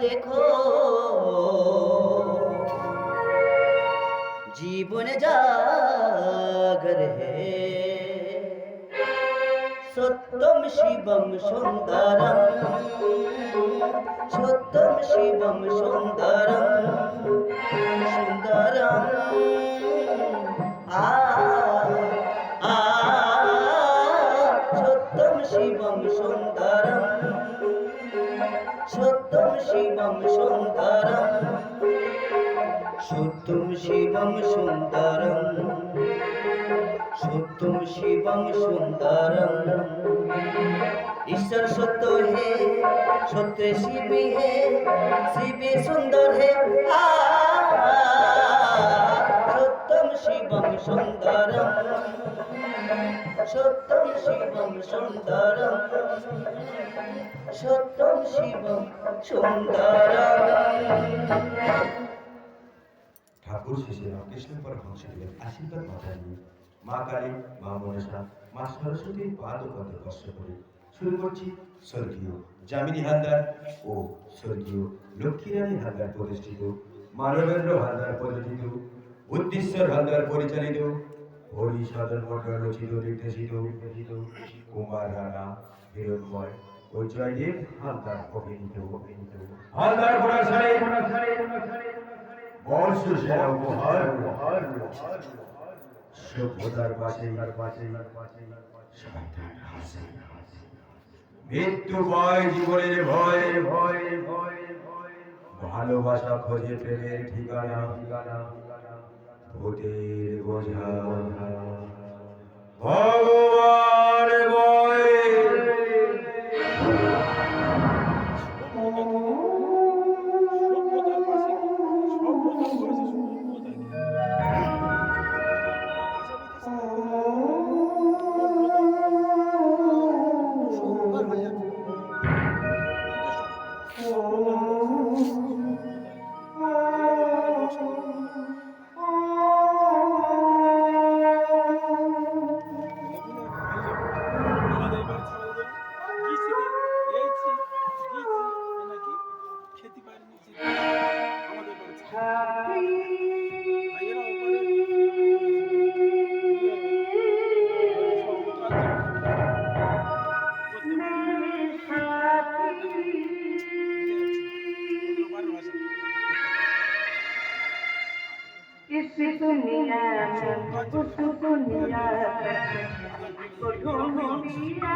দেখো। জীবন জাগর হে। সত্যম শিবম সুন্দরম। সত্যম শিবম সুন্দরম। সুন্দরম। আ সত্যম শিবম সুন্দরম। সত্যম শিবম সুন্দরম। সত্যম শিবম সুন্দরম। সত্যম শিবম সুন্দরম। ঈশ্বর সত্য হে সত্য শিবি হে শিবি সুন্দর হে। আ, শিবম সুন্দরম। সত্যম শিবম সুন্দরম। সত্যম শিবম সুন্দরম। ঠাকুর শেষে রামকৃষ্ণ পরমহংসদেবের আশীর্বাদ মাথা নিয়ে মা কালী, মা মনসা, মা সরস্বতীর পাদ পদে স্পর্শ করে শুরু করছি স্বর্গীয় যামিনী হালদার ও স্বর্গীয় লক্ষ্মীরানী হালদার প্রতিষ্ঠিত, মানবেন্দ্র হালদার পরিচিত বুদ্ধিশ্বর হালদার পরিচালিত। হরি সাধন মন্ডল রচিত নির্দেশিত। কুমার রানা হিরণময় ও জয়দেব হালদার অভিনীত অভিনীত হালদার বর্ষ সেরা উপহার। উপহার সভ্যতার পাশে পাশে মৃত্যু ভয় জীবনের ভয়। ভয় ভয় ভালোবাসা খোঁজে প্রেমের ঠিকানা ঠিকানা। ভূতের বোঝা। दुनिया में उस दुनिया में को ढूंढ लिया